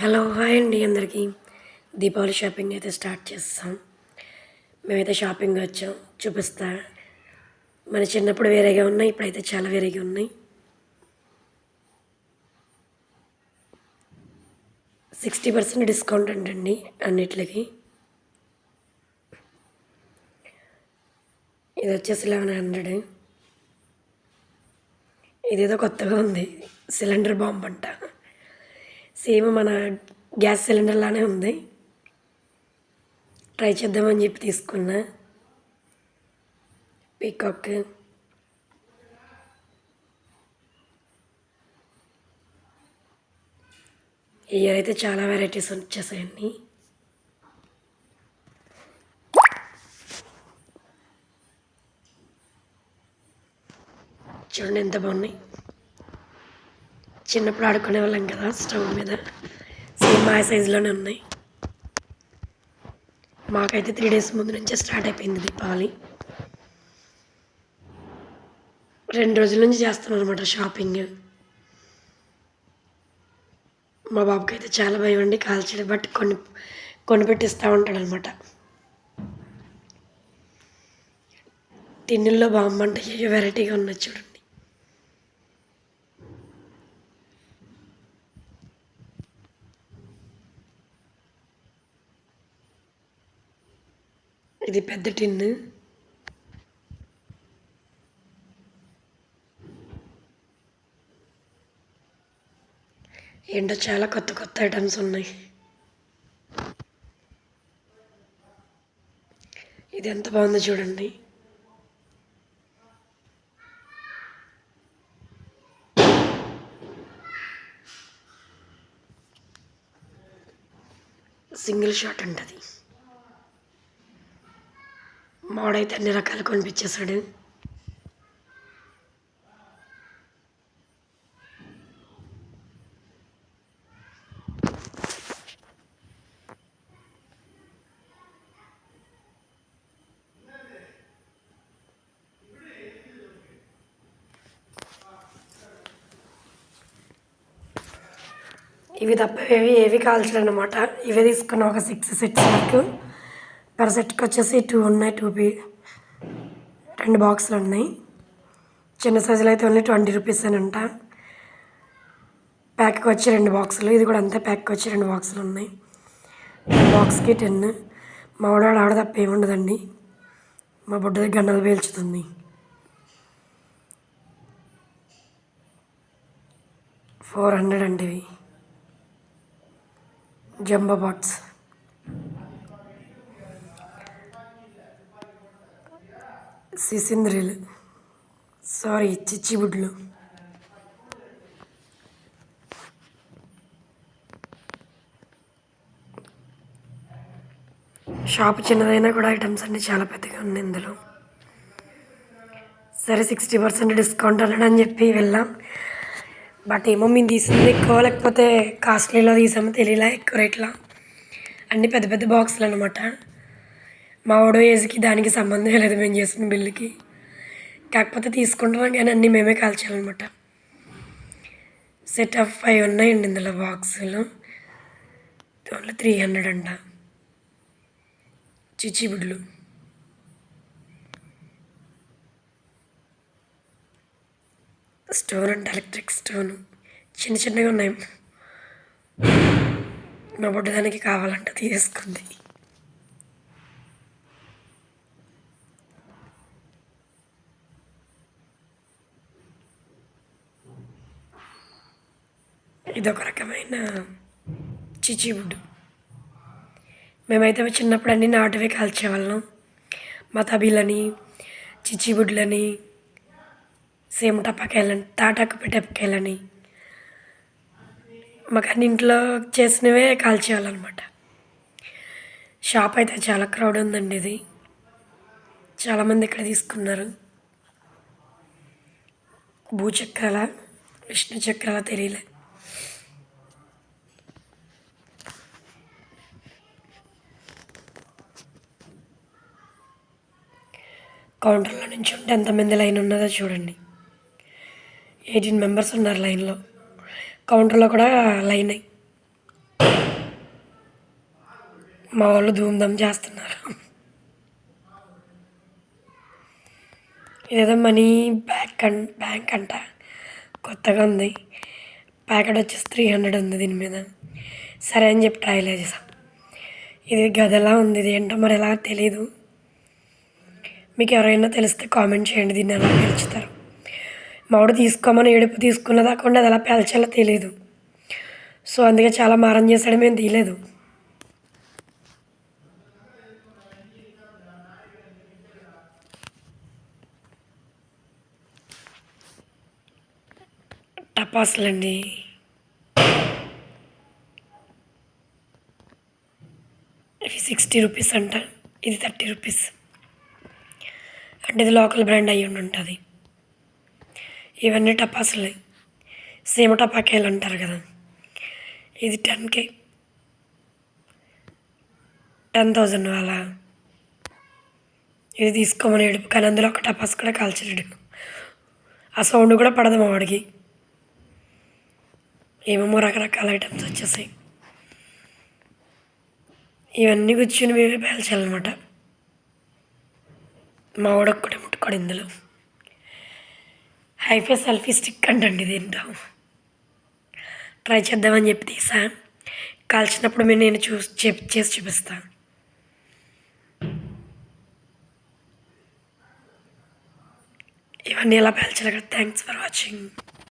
Hello hi అండి అందరికీ. Deepavali shopping అయితే స్టార్ట్ చేస్తాం. మేమైతే షాపింగ్ వచ్చాం. చూపిస్తా. మన చిన్నప్పుడు వేరేగా ఉన్నాయి ఇప్పుడైతే చాలా వేరేగా ఉన్నాయి. సిక్స్టీ పర్సెంట్ డిస్కౌంట్ అంటండి అన్నిటికి ఇది వచ్చేసి లెవెన్ హండ్రెడ్. ఇదేదో కొత్తగా ఉంది. సిలిండర్ బాంబ్ అంట. సేమ్ మన గ్యాస్ సిలిండర్లానే ఉంది. ట్రై చేద్దామని చెప్పి తీసుకున్నా. పీకాక్. ఇయర్ అయితే చాలా వెరైటీస్ వచ్చేసాయండి. చూడండి ఎంత బాగున్నాయి. చిన్నప్పుడు ఆడుకునే వాళ్ళం కదా స్టవ్ మీద. సేమ్ మా సైజులోనే ఉన్నాయి. మాకైతే త్రీ డేస్ ముందు నుంచే స్టార్ట్ అయిపోయింది దీపావళి. రెండు రోజుల నుంచి చేస్తున్నాను అనమాట షాపింగ్ మా బాబుకి అయితే చాలా భయం అండి కాల్చడం. బట్ కొన్ని కొని పెట్టిస్తూ ఉంటాడు అనమాట టిన్నుల్లో బాంబు వెరైటీగా ఉన్నది చూడండి ఇది పెద్ద టిన్ను. ఏంటో చాలా కొత్త కొత్త ఐటమ్స్ ఉన్నాయి. ఇది ఎంత బాగుందో చూడండి. సింగిల్ షాట్ ఉంటుంది మావాడైతే అన్ని రకాలు కొనిపించేశాడు. ఇవి తప్ప ఏవి ఏవి కాల్చడం అనమాట ఇవే తీసుకున్న ఒక సిక్స్ సెట్స్ వరకు. పర్ సెట్కి వచ్చేసి టూ ఉన్నాయి టూ పీ రెండు బాక్సులు ఉన్నాయి. చిన్న సైజులో అయితే ఓన్లీ ట్వంటీ రూపీస్ అని అంట. ప్యాక్కి వచ్చి రెండు బాక్సులు ఇది కూడా అంతే ప్యాక్కి వచ్చి రెండు బాక్సులు ఉన్నాయి. బాక్స్కి టెన్ మా వాడు ఆడ తప్ప ఏముండదండి మా బుడ్డ దగ్గర గన్నలు పేల్చుతుంది. ఫోర్ హండ్రెడ్ అండి ఇవి. జంబో బాక్స్ సిసింద్రిలు సారీ చిచ్చిబుడ్లు. షాప్ చిన్నదైనా కూడా ఐటమ్స్ అన్నీ చాలా పెద్దగా ఉన్నాయి ఇందులో. సరే సిక్స్టీ పర్సెంట్ డిస్కౌంట్ అని చెప్పి వెళ్ళాం. బట్ ఏమో మేము తీసింది ఎక్కువ లేకపోతే కాస్ట్లీలో తీసామో తెలియలా ఎక్కువ రేట్లో. అన్నీ పెద్ద పెద్ద బాక్సులు అనమాట మా ఓడో ఏజ్కి దానికి సంబంధం లేదు మేము చేసిన బిల్లుకి. కాకపోతే తీసుకుంటున్నాం కానీ అన్నీ మేమే కాల్చాలన్నమాట సెట్ ఆఫ్ ఫైవ్ ఉన్నాయండి ఇందులో బాక్సులు. ఓన్లీ త్రీ హండ్రెడ్ అంట. చిచ్చిబుడ్లు స్టోన్ అంటే ఎలక్ట్రిక్ స్టోన్. చిన్న చిన్నగా ఉన్నాయి. మా బుడ్డదానికి కావాలంట తీసుకుంది ఇదొక రకమైన చిచ్చిబుడ్డు మేమైతే చిన్నప్పుడు అన్ని నాటువే కాల్చేవాళ్ళం. మతాబీలని చిచ్చిబుడ్లని సేమ్ టపాకాయలని తాటాకు పెట్టపకాయలని మాకు అన్ని ఇంట్లో చేసినవే కాల్చేవాళ్ళు అనమాట షాప్ అయితే చాలా క్రౌడ్ ఉందండి ఇది. చాలామంది ఇక్కడ తీసుకున్నారు. భూచక్రాల విష్ణు చక్రాల తెలియలే కౌంటర్లో నుంచి ఉంటే ఎంతమంది లైన్ ఉన్నదో చూడండి. ఎయిటీన్ మెంబర్స్ ఉన్నారు లైన్లో. కౌంటర్లో కూడా లైన్. అయ్యి మా వాళ్ళు ధూమ్ధమ్ చేస్తున్నారు. ఇదేదో మనీ బ్యాక్ అన్ బ్యాంక్ అంట. కొత్తగా ఉంది. ప్యాకెట్ వచ్చేసి త్రీ హండ్రెడ్ ఉంది దీని మీద. సరే అని చెప్పి ట్రైల్ చేసాం ఇది గదలా ఉంది. ఇది ఏంటో మరి ఎలా తెలీదు. మీకు ఎవరైనా తెలిస్తే కామెంట్ చేయండి దీన్ని ఎలా పేల్చుతారు. మామిడి తీసుకోమని ఏడుపు తీసుకున్న దాకుండా అది ఎలా పేల్చాలో తెలియదు సో అందుకే చాలా మారం చేశాడు మేము తీయలేదు. టపాసులండి. ఇవి సిక్స్టీ రూపీస్ అంట ఇది థర్టీ రూపీస్. అంటే ఇది లోకల్ బ్రాండ్ అయ్యి ఉండి ఉంటుంది ఇవన్నీ టపాసులు సీమ టపాకాయలు అంటారు కదా. ఇది టెన్కే టెన్ థౌజండ్ అలా. ఇది తీసుకోమని ఏడుపు కానీ అందులో ఒక టపాస్ కూడా కాల్చలేడు ఆ సౌండ్ కూడా పడదు మా వాడికి. ఏమేమో రకరకాల ఐటమ్స్ వచ్చేసాయి. ఇవన్నీ కూర్చుని మేమే పేల్చాలన్నమాట. మా వాడొక్కటే ముట్టుకోడు ఇందులో. హైఫై సెల్ఫీ స్టిక్ అంటండి ఇది ట్రై చేద్దామని చెప్పి తీసా. కాల్చినప్పుడు మీరు నేను చూసి చెప్ చేసి చూపిస్తాను ఇవన్నీ ఎలా పేల్చాలి కదా. Thanks for watching.